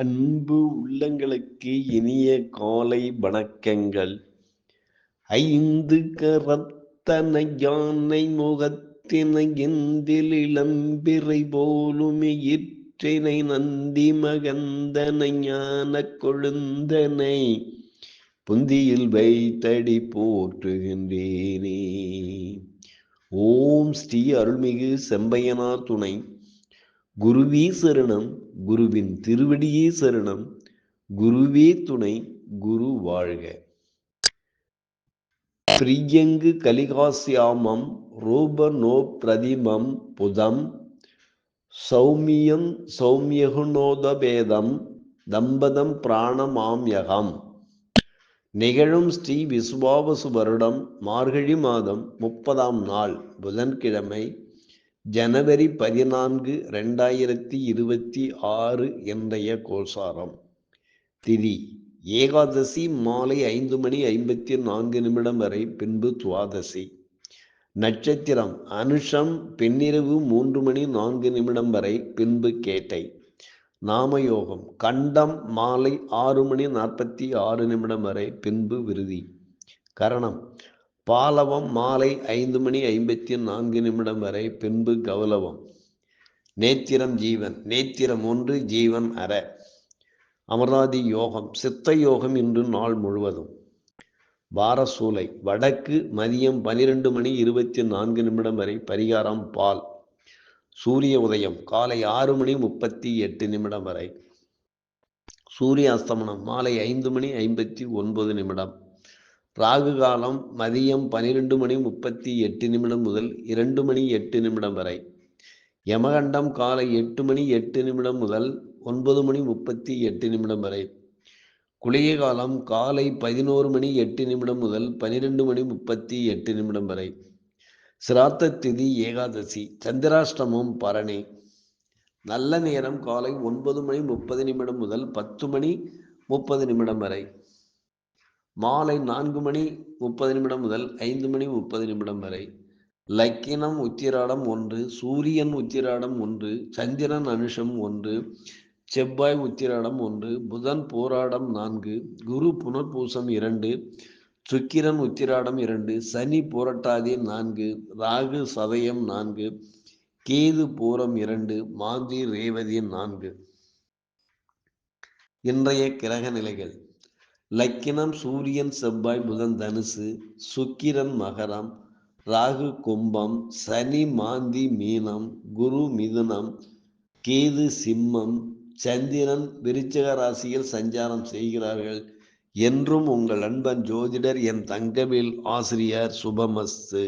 அன்பு உள்ளங்களுக்கு இனிய காலை வணக்கங்கள். ஐந்து கரத்தனை யானை முகத்தினை எந்தில் இளம்பிறை போலுமே இற்றினை நந்தி மகந்தனை ஞான கொழுந்தனை. புந்தியில் வைத்தடி போற்றுகின்றேனே. ஓம் ஸ்ரீ அருள்மிகு செம்பையனார் துணை. குருவே சரணம் குருவின் திருவடியே சரணம் குருவே துணை குரு வாழ்க. பிரியங்கு கலிகாசியாமம் ரூப நோ பிரதிமம் புதம் சௌமியம் சௌமியகுணோதபேதம் தம்பதம் பிராணமாம்யகம் நிகழும் ஸ்ரீ விஸ்வாவசு வருடம் மார்கழி மாதம் முப்பதாம் நாள் புதன்கிழமை ஜனவரி பதினான்கு ரெண்டாயிரத்தி இருபத்தி ஆறு என்றைய கோசாரம். திதி ஏகாதசி மாலை ஐந்து மணி ஐம்பத்தி நான்கு நிமிடம் வரை பின்பு துவாதசி. நட்சத்திரம் அனுஷம் பெண்ணிரவு மூன்று மணி நான்கு நிமிடம் வரை பின்பு கேட்டை. நாமயோகம் கண்டம் மாலை ஆறு மணி நாற்பத்தி ஆறு நிமிடம் வரை பின்பு விருதி. கரணம் பாலவம் மாலை ஐந்து மணி ஐம்பத்தி நான்கு நிமிடம் வரை பின்பு கௌலவம். நேத்திரம் ஜீவன் நேத்திரம் ஒன்று ஜீவன் அற. அமராதி யோகம் சித்த யோகம் இன்று நாள் முழுவதும். வாரசூலை வடக்கு மதியம் பனிரெண்டு மணி இருபத்தி நான்கு நிமிடம் வரை பரிகாரம் பால். சூரிய உதயம் காலை ஆறு மணி முப்பத்தி எட்டு நிமிடம் வரை. சூரிய அஸ்தமனம் மாலை ஐந்து மணி ஐம்பத்தி ஒன்பது நிமிடம். ராகு காலம் மதியம் பனிரெண்டு மணி முப்பத்தி எட்டு நிமிடம் முதல் இரண்டு மணி எட்டு நிமிடம் வரை. யமகண்டம் காலை எட்டு மணி எட்டு நிமிடம் முதல் ஒன்பது மணி முப்பத்தி எட்டு நிமிடம் வரை. குளிகை காலம் காலை பதினோரு மணி எட்டு நிமிடம் முதல் பனிரெண்டு மணி முப்பத்தி எட்டு நிமிடம் வரை. சிராத்த திதி ஏகாதசி சந்திராஷ்டமம் பரணி. நல்ல நேரம் காலை ஒன்பது மணி முப்பது நிமிடம் முதல் பத்து மணி முப்பது நிமிடம் வரை. மாலை நான்கு மணி முப்பது நிமிடம் முதல் ஐந்து மணி முப்பது நிமிடம் வரை லக்கினம் உத்திராடம் ஒன்று சூரியன் உத்திராடம் ஒன்று சந்திரன் அனுஷம் ஒன்று செவ்வாய் உத்திராடம் ஒன்று புதன் போராடம் நான்கு குரு புனர்பூசம் இரண்டு சுக்கிரன் உத்திராடம் இரண்டு சனி போரட்டாதி நான்கு ராகு சதயம் நான்கு கேது பூரம் இரண்டு மாந்தி ரேவதி நான்கு. இன்றைய கிரக நிலைகள். லக்கினம் சூரியன் செவ்வாய் புதன் தனுசு சுக்கிரன் மகரம் ராகு கும்பம் சனி மாந்தி மீனம் குரு மிதுனம் கேது சிம்மம் சந்திரன் விருச்சக ராசியில் சஞ்சாரம் செய்கிறார்கள். என்றும் உங்கள் அன்பன் ஜோதிடர் என் தங்கவில் ஆசிரியர் சுபமஸ்து.